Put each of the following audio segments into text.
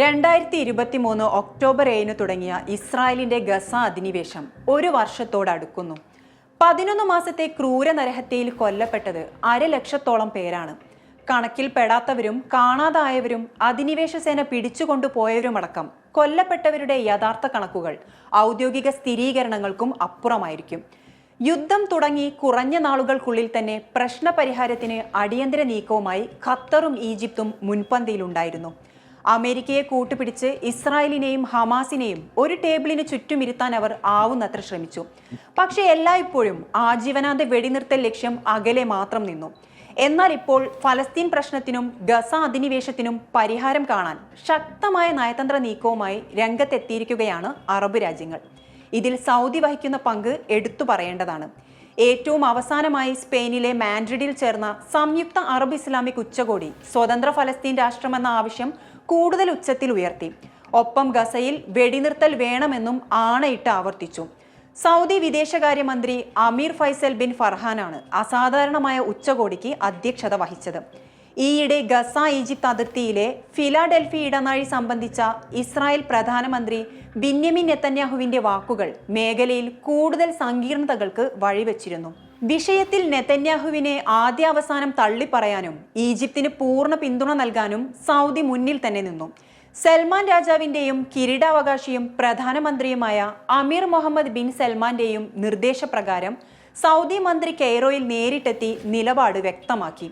രണ്ടായിരത്തി ഇരുപത്തി മൂന്ന് ഒക്ടോബർ ഏഴിന് തുടങ്ങിയ ഇസ്രായേലിന്റെ ഗസ അധിനിവേശം ഒരു വർഷത്തോടടുക്കുന്നു. പതിനൊന്ന് മാസത്തെ ക്രൂര നരഹത്യയിൽ കൊല്ലപ്പെട്ടത് അരലക്ഷത്തോളം പേരാണ്. കണക്കിൽപ്പെടാത്തവരും കാണാതായവരും അധിനിവേശ സേന പിടിച്ചുകൊണ്ടുപോയവരുമടക്കം കൊല്ലപ്പെട്ടവരുടെ യഥാർത്ഥ കണക്കുകൾ ഔദ്യോഗിക സ്ഥിരീകരണങ്ങൾക്കും അപ്പുറമായിരിക്കും. യുദ്ധം തുടങ്ങി കുറഞ്ഞ നാളുകൾക്കുള്ളിൽ തന്നെ പ്രശ്നപരിഹാരത്തിന് അടിയന്തര നീക്കവുമായി ഖത്തറും ഈജിപ്തും മുൻപന്തിയിലുണ്ടായിരുന്നു. അമേരിക്കയെ കൂട്ടുപിടിച്ച് ഇസ്രായേലിനെയും ഹമാസിനെയും ഒരു ടേബിളിന് ചുറ്റുമിരുത്താൻ അവർ ആവുന്നത്ര ശ്രമിച്ചു. പക്ഷേ എല്ലായ്പ്പോഴും ആജീവനാന്ത വെടിനിർത്തൽ ലക്ഷ്യം അകലെ മാത്രം നിന്നു. എന്നാൽ ഇപ്പോൾ ഫലസ്തീൻ പ്രശ്നത്തിനും ഗസ അധിനിവേശത്തിനും പരിഹാരം കാണാൻ ശക്തമായ നയതന്ത്ര നീക്കവുമായി രംഗത്തെത്തിയിരിക്കുകയാണ് അറബ് രാജ്യങ്ങൾ. ഇതിൽ സൗദി വഹിക്കുന്ന പങ്ക് എടുത്തു പറയേണ്ടതാണ്. ഏറ്റവും അവസാനമായി സ്പെയിനിലെ മാൻഡ്രിഡിൽ ചേർന്ന സംയുക്ത അറബ് ഇസ്ലാമിക് ഉച്ചകോടി സ്വതന്ത്ര ഫലസ്തീൻ രാഷ്ട്രമെന്ന ആവശ്യം കൂടുതൽ ഉച്ചത്തിൽ ഉയർത്തി. ഒപ്പം ഗസയിൽ വെടിനിർത്തൽ വേണമെന്നും ആണയിട്ട് ആവർത്തിച്ചു. സൗദി വിദേശകാര്യമന്ത്രി അമീർ ഫൈസൽ ബിൻ ഫർഹാനാണ് അസാധാരണമായ ഉച്ചകോടിക്ക് അധ്യക്ഷത വഹിച്ചത്. ഈയിടെ ഗസ ഈജിപ്ത് അതിർത്തിയിലെ ഫിലാഡൽഫി ഇടനാഴി സംബന്ധിച്ച ഇസ്രായേൽ പ്രധാനമന്ത്രി ബിന്യമിൻ നെത്തന്യാഹുവിന്റെ വാക്കുകൾ മേഖലയിൽ കൂടുതൽ സങ്കീർണതകൾക്ക് വഴിവെച്ചിരുന്നു. വിഷയത്തിൽ നെതന്യാഹുവിനെ ആദ്യാവസാനം തള്ളിപ്പറയാനും ഈജിപ്തിന് പൂർണ പിന്തുണ നൽകാനും സൗദി മുന്നിൽ തന്നെ നിന്നു. സൽമാൻ രാജാവിന്റെയും കിരീടാവകാശിയും പ്രധാനമന്ത്രിയുമായ അമീർ മുഹമ്മദ് ബിൻ സൽമാന്റെയും നിർദ്ദേശപ്രകാരം സൗദി മന്ത്രി കെയ്റോയിൽ നേരിട്ടെത്തി നിലപാട് വ്യക്തമാക്കി.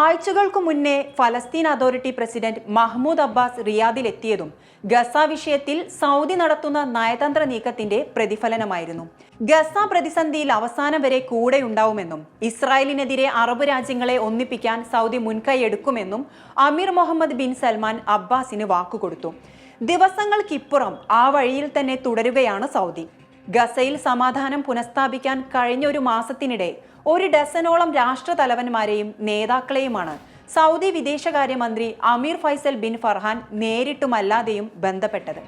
ആഴ്ചകൾക്കു മുന്നേ ഫലസ്തീൻ അതോറിറ്റി പ്രസിഡന്റ് മഹ്മൂദ് അബ്ബാസ് റിയാദിലെത്തിയതും ഗസ വിഷയത്തിൽ സൗദി നടത്തുന്ന നയതന്ത്ര നീക്കത്തിന്റെ പ്രതിഫലനമായിരുന്നു. ഗസ പ്രതിസന്ധിയിൽ അവസാനം വരെ കൂടെയുണ്ടാവുമെന്നും ഇസ്രായേലിനെതിരെ അറബ് രാജ്യങ്ങളെ ഒന്നിപ്പിക്കാൻ സൗദി മുൻകൈ എടുക്കുമെന്നും അമീർ മുഹമ്മദ് ബിൻ സൽമാൻ അബ്ബാസിന് വാക്കുകൊടുത്തു. ദിവസങ്ങൾക്കിപ്പുറം ആ വഴിയിൽ തന്നെ തുടരുകയാണ് സൗദി. ഗസയിൽ സമാധാനം പുനഃസ്ഥാപിക്കാൻ കഴിഞ്ഞ ഒരു മാസത്തിനിടെ ഒരു ഡസനോളം രാഷ്ട്രതലവന്മാരെയും നേതാക്കളെയുമാണ് സൗദി വിദേശകാര്യമന്ത്രി അമീർ ഫൈസൽ ബിൻ ഫർഹാൻ നേരിട്ടുമല്ലാതെയും ബന്ധപ്പെട്ടത്.